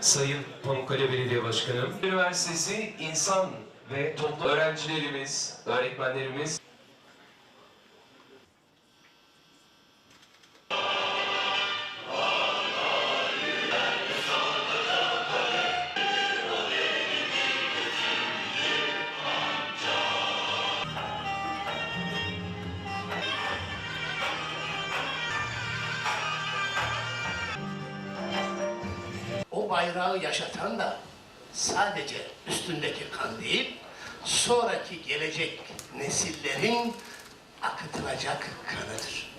Sayın Pamukkale Belediye Başkanım. Üniversitesi insan ve toplum öğrencilerimiz, öğretmenlerimiz O bayrağı yaşatan da sadece üstündeki kan değil, sonraki gelecek nesillerin akıtılacak kanıdır.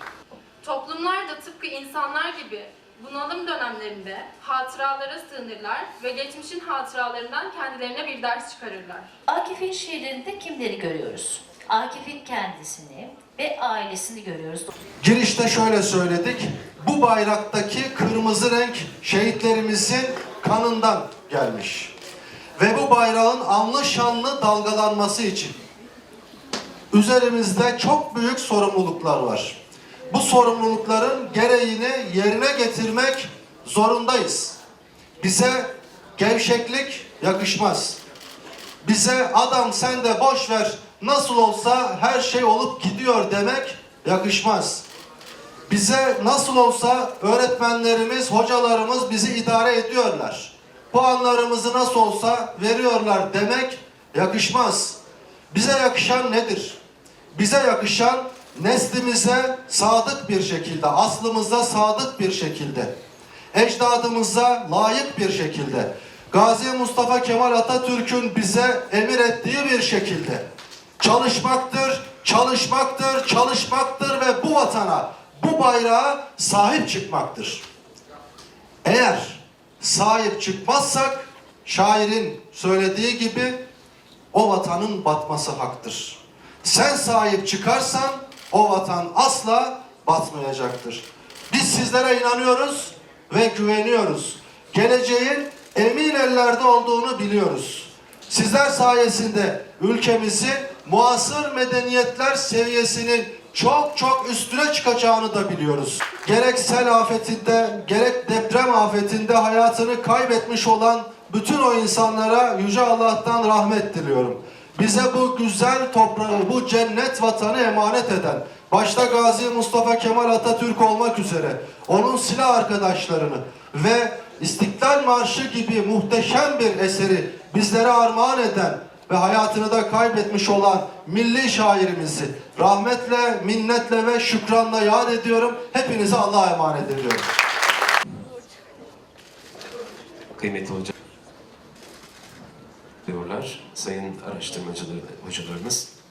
Toplumlar da tıpkı insanlar gibi bunalım dönemlerinde hatıralara sığınırlar ve geçmişin hatıralarından kendilerine bir ders çıkarırlar. Akif'in şiirlerinde kimleri görüyoruz? Akif'in kendisini ve ailesini görüyoruz. Girişte şöyle söyledik. Bu bayraktaki kırmızı renk şehitlerimizin kanından gelmiş. Ve bu bayrağın anlı şanlı dalgalanması için üzerimizde çok büyük sorumluluklar var. Bu sorumlulukların gereğini yerine getirmek zorundayız. Bize gevşeklik yakışmaz. Bize adam sen de boş ver nasıl olsa her şey olup gidiyor demek yakışmaz. Bize nasıl olsa öğretmenlerimiz, hocalarımız bizi idare ediyorlar. Puanlarımızı nasıl olsa veriyorlar demek yakışmaz. Bize yakışan nedir? Bize yakışan neslimize sadık bir şekilde, aslımıza sadık bir şekilde, ecdadımıza layık bir şekilde, Gazi Mustafa Kemal Atatürk'ün bize emir ettiği bir şekilde çalışmaktır, çalışmaktır, çalışmaktır ve bu vatana, bu bayrağa sahip çıkmaktır. Eğer sahip çıkmazsak şairin söylediği gibi o vatanın batması haktır. Sen sahip çıkarsan o vatan asla batmayacaktır. Biz sizlere inanıyoruz ve güveniyoruz. Geleceğin emin ellerde olduğunu biliyoruz. Sizler sayesinde ülkemizi muasır medeniyetler seviyesinin çok çok üstüne çıkacağını da biliyoruz. Gerek sel afetinde, gerek deprem afetinde hayatını kaybetmiş olan bütün o insanlara Yüce Allah'tan rahmet diliyorum. Bize bu güzel toprağı, bu cennet vatanı emanet eden, başta Gazi Mustafa Kemal Atatürk olmak üzere, onun silah arkadaşlarını ve İstiklal Marşı gibi muhteşem bir eseri bizlere armağan eden ve hayatını da kaybetmiş olan milli şairimizi rahmetle, minnetle ve şükranla yad ediyorum. Hepinizi Allah'a emanet ediyorum. kıymetli hoca diyorlar sayın araştırmacılar hocalarımız.